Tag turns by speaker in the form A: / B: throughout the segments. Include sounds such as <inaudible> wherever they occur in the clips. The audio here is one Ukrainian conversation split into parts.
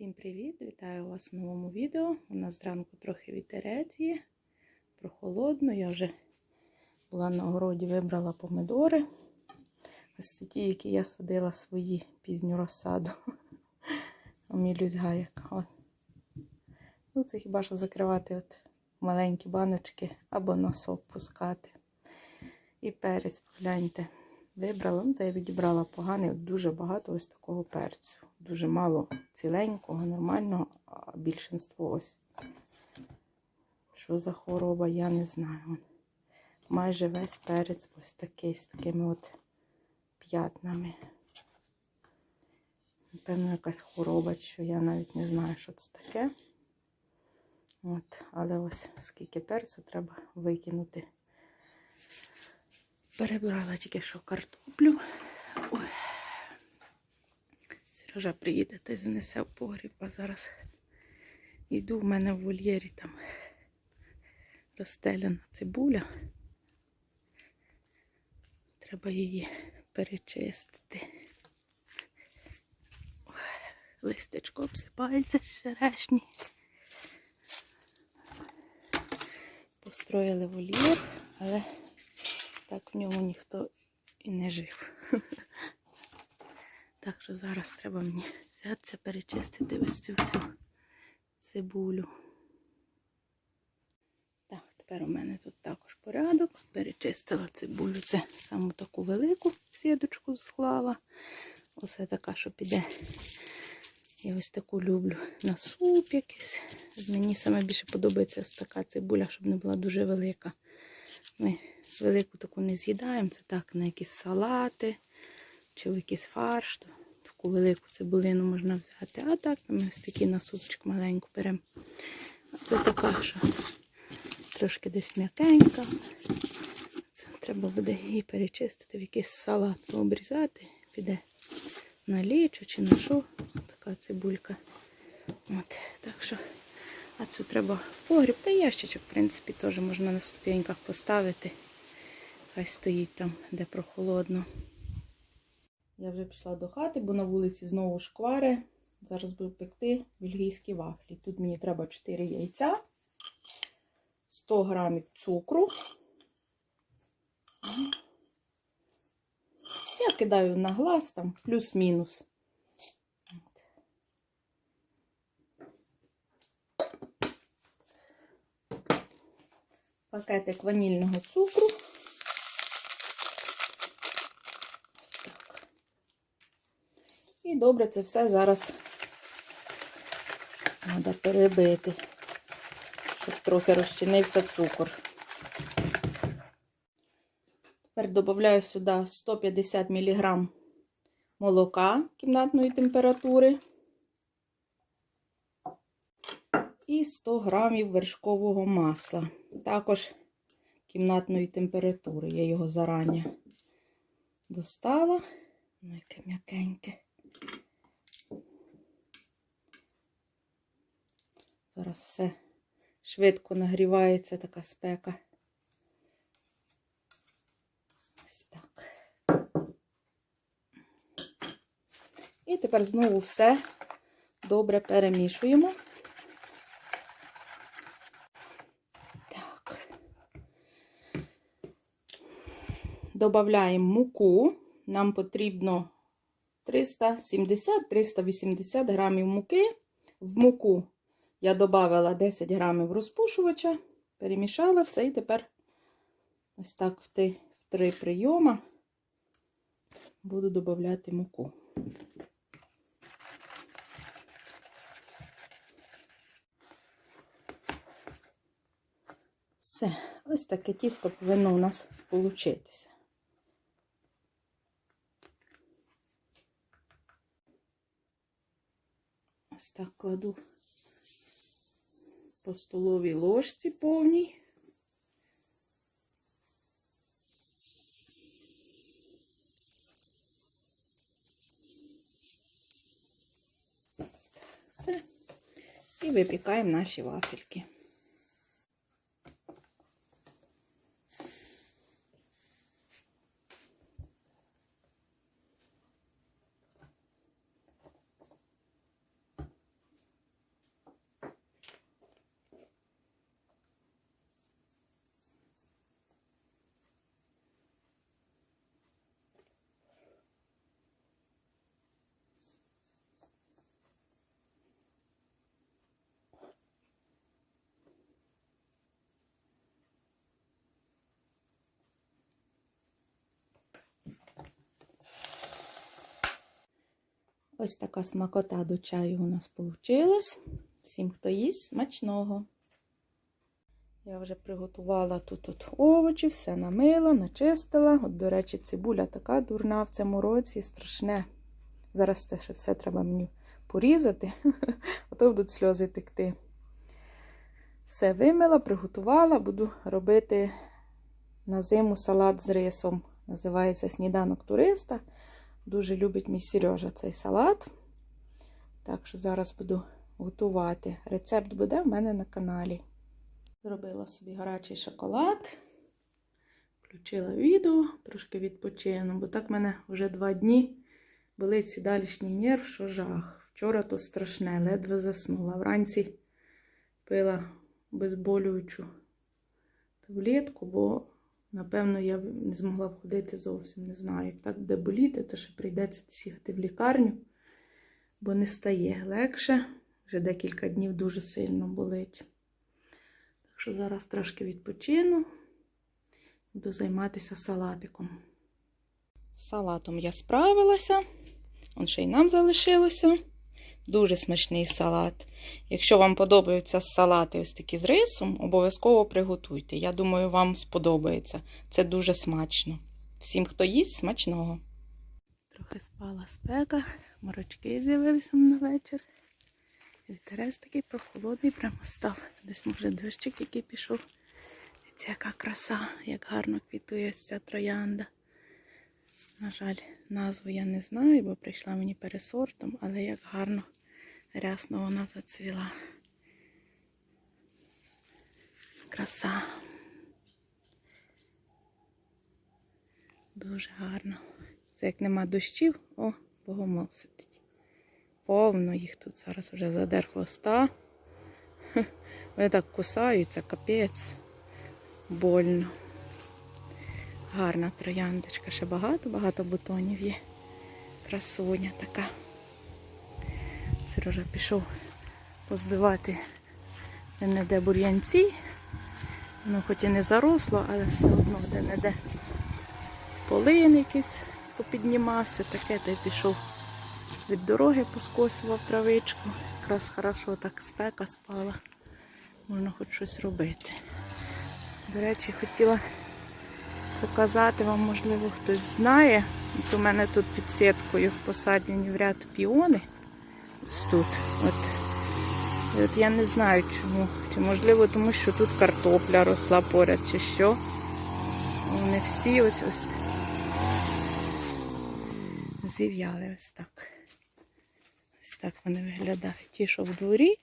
A: Всім привіт! Вітаю вас в новому відео. У нас зранку трохи вітерець є, прохолодно. Я вже була на городі, вибрала помидори. Ось це ті, які я садила свої пізню розсаду. <laughs> Омілюсь гаяк. Ну, це хіба що закривати от маленькі баночки або носок пускати. І перець, погляньте. Вибрала, ну це я відібрала поганий, дуже багато ось такого перцю. Дуже мало ціленького, нормального, а більшинство ось. Що за хвороба, я не знаю. Майже весь перець ось такий, з такими от п'ятнами. Напевно, якась хвороба, що я навіть не знаю, що це таке. От, але ось скільки перцю треба викинути. Перебрала тільки що картоплю. Сережа приїде та занесе в погріб, а зараз йду в мене в вольєрі там розстеляна цибуля. Треба її перечистити. Листечко обсипається з черешні. Построїли вольєр, але так в ньому ніхто і не жив. <laughs> Так що зараз треба мені <laughs> взятися, перечистити ось цю всю цибулю. Так, тепер у мене тут також порядок. Перечистила цибулю. Це саму таку велику сіточку склала. Оце така, що піде. Я ось таку люблю на суп якийсь. Мені саме більше подобається ось така цибуля, щоб не була дуже велика. Ми велику таку не з'їдаємо. Це так, на якісь салати чи в якийсь фарш. То таку велику цибулину можна взяти. А так ми ось такий на супчик маленьку беремо. Це така, що трошки десь м'якенька. Треба буде її перечистити, в якийсь салат пообрізати. Піде на лічу чи на що. Така цибулька. От, так що, а цю треба в погріб. Та ящичок, в принципі, теж можна на ступеньках поставити. Хай стоїть там, де прохолодно. Я вже пішла до хати, бо на вулиці знову шквари. Зараз буду пекти бельгійські вафлі. Тут мені треба 4 яйця, 100 грамів цукру. Я кидаю на глаз там плюс-мінус. Пакетик ванільного цукру. Ось так. І добре це все зараз треба перебити, щоб трохи розчинився цукор. Тепер додаю сюди 150 мг молока кімнатної температури і 100 грамів вершкового масла. Також кімнатної температури. Я його зарані достала. Ну, яке м'якеньке. Зараз все швидко нагрівається така спека. Ось так. І тепер знову все добре перемішуємо. Так. Добавляємо муку. Нам потрібно 370-380 грамів муки. В муку я додала 10 грамів розпушувача, перемішала все і тепер ось так в три прийоми буду додати муку. Все, ось таке тісто повинно у нас получитися. Ось так кладу по столовій ложці повній. Все. І випікаємо наші вафельки. Ось така смакота до чаю у нас вийшла. Всім, хто їсть, смачного. Я вже приготувала тут от овочі, все намила, начистила. От, до речі, цибуля така дурна в цьому році, страшне. Зараз це ще все треба мені порізати, <laughs> а то будуть сльози текти. Все вимила, приготувала, буду робити на зиму салат з рисом. Називається сніданок туриста. Дуже любить мій Сережа цей салат. Так що зараз буду готувати. Рецепт буде в мене на каналі. Зробила собі гарячий шоколад. Включила відео, трошки відпочину, бо так в мене вже два дні болить сідалішній нерв, що жах. Вчора то страшне, ледве заснула. Вранці пила безболюючу таблетку, бо, напевно, я не змогла б ходити зовсім. Не знаю, як так буде боліти, то ще прийдеться їхати в лікарню, бо не стає легше. Вже декілька днів дуже сильно болить. Так що зараз трошки відпочину, буду займатися салатиком. Салатом я справилася. Он ще й нам залишилося. Дуже смачний салат. Якщо вам подобаються салати ось такі з рисом, обов'язково приготуйте. Я думаю, вам сподобається. Це дуже смачно. Всім, хто їсть, смачного. Трохи спала спека, морочки з'явилися на вечір. Вітерець такий прохолодний прямо став. Десь, може, дощик, який пішов. Це яка краса, як гарно квітує ця троянда. На жаль, назву я не знаю, бо прийшла мені пересортом, але як гарно рясно вона зацвіла. Краса. Дуже гарно. Це як нема дощів, о, богомол сидить. Повно їх тут зараз вже задер хвоста. <laughs> Вони так кусаються, капець. Больно. Гарна трояндочка, ще багато-багато бутонів є. Красуня така. Сережа пішов позбивати де бур'янці. Воно хоч і не заросло, але все одно де-не-де полин якийсь попіднімався, таке, та й пішов від дороги, поскосував травичку. Якраз хорошо так спека спала. Можна хоч щось робити. До речі, хотіла показати вам, можливо, хтось знає. От у мене тут під сіткою посаджені в ряд піони. Тут. От. От я не знаю чому. Чи можливо, тому що тут картопля росла поряд, чи що. Вони всі ось ось зів'яли ось так. Ось так вони виглядають. Ті, що в дворі,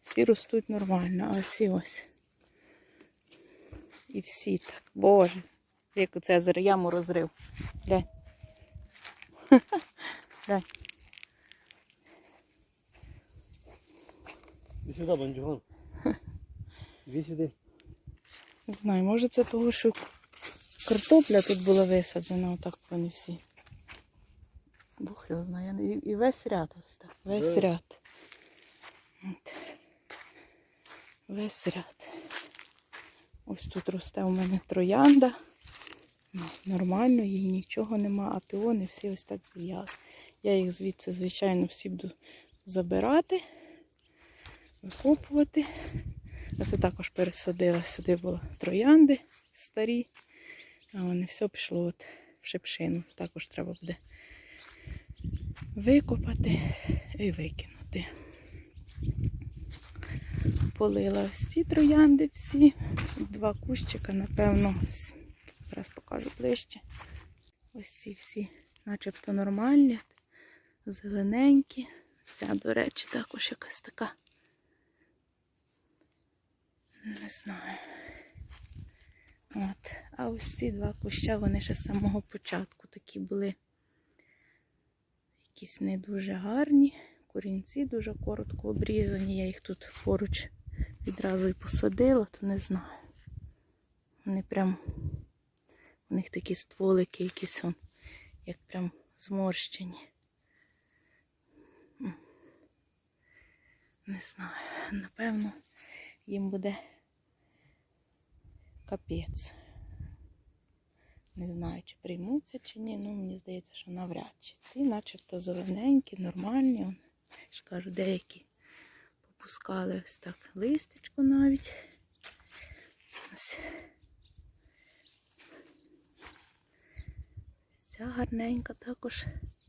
A: всі ростуть нормально, а ці ось. І всі так. Боже, як у Цезар яму розрив. Глянь. <laughs> Глянь.
B: Іди сюди, бандюган. <laughs> Іди сюди.
A: Не знаю, може це того, що картопля тут була висаджена, отак вони всі. Бог його знає. І, і весь ряд ось так. Весь
B: Да.
A: ряд. От. Весь ряд. Ось тут росте у мене троянда. Ну, Нормально, їй нічого нема, а піони всі ось так зв'яли. Я їх звідси, звичайно, всі буду забирати, викопувати. А це також пересадила. Сюди були троянди старі. А вони все пішло от в шипшину. Також треба буде викопати і викинути. Полила ось ці троянди всі. Два кущика, напевно. Зараз покажу ближче. Ось ці всі, начебто нормальні, зелененькі. Ця, до речі, також якась така. Не знаю. От. А ось ці два куща, вони ще з самого початку такі були якісь не дуже гарні. Корінці дуже коротко обрізані. Я їх тут поруч відразу і посадила, то не знаю. Вони прям, у них такі стволики, якісь он, як прям зморщені. Не знаю, напевно, їм буде капець. Не знаю, чи приймуться, чи ні. Ну, мені здається, що навряд чи. Ці начебто зелененькі, нормальні. Я ж кажу, деякі попускали ось так листечко навіть. Ось. Ця гарненька також.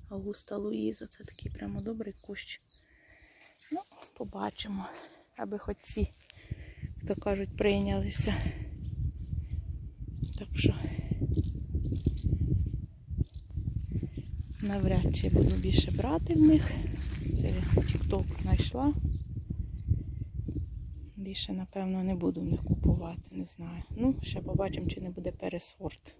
A: Аугуста Луїза. Це такий прямо добрий кущ. Ну, побачимо. Аби хоч ці, хто кажуть, прийнялися. Так що навряд чи буду більше брати в них. Це я TikTok знайшла. Більше, напевно, не буду в них купувати, не знаю. Ну, ще побачимо, чи не буде пересорт.